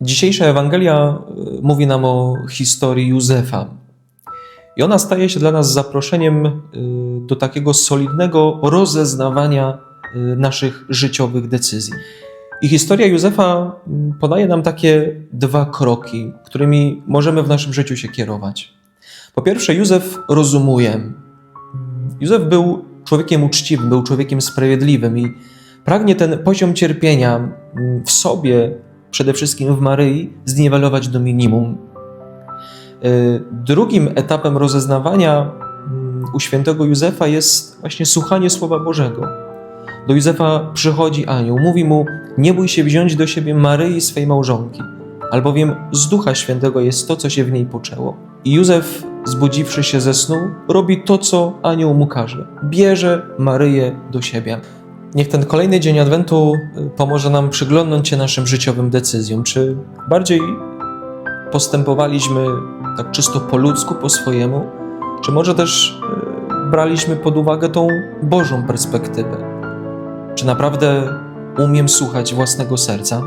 Dzisiejsza Ewangelia y, mówi nam o historii Józefa. I ona staje się dla nas zaproszeniem y, do takiego solidnego rozeznawania y, naszych życiowych decyzji. I historia Józefa y, podaje nam takie dwa kroki, którymi możemy w naszym życiu się kierować. Po pierwsze, Józef rozumuje. Józef był człowiekiem uczciwym, był człowiekiem sprawiedliwym i pragnie ten poziom cierpienia mm, w sobie, przede wszystkim w Maryi, zniwelować do minimum. Y, Drugim etapem rozeznawania mm, u świętego Józefa jest właśnie słuchanie Słowa Bożego. Do Józefa przychodzi anioł, mówi mu: Nie bój się wziąć do siebie Maryi, swej małżonki, albowiem z Ducha Świętego jest to, co się w niej poczęło. I Józef, zbudziwszy się ze snu, robi to, co anioł mu każe. Bierze Maryję do siebie. Niech ten kolejny dzień Adwentu y, pomoże nam przyglądnąć się naszym życiowym decyzjom. Czy bardziej postępowaliśmy tak czysto po ludzku, po swojemu, czy może też y, braliśmy pod uwagę tą Bożą perspektywę? Czy naprawdę umiem słuchać własnego serca?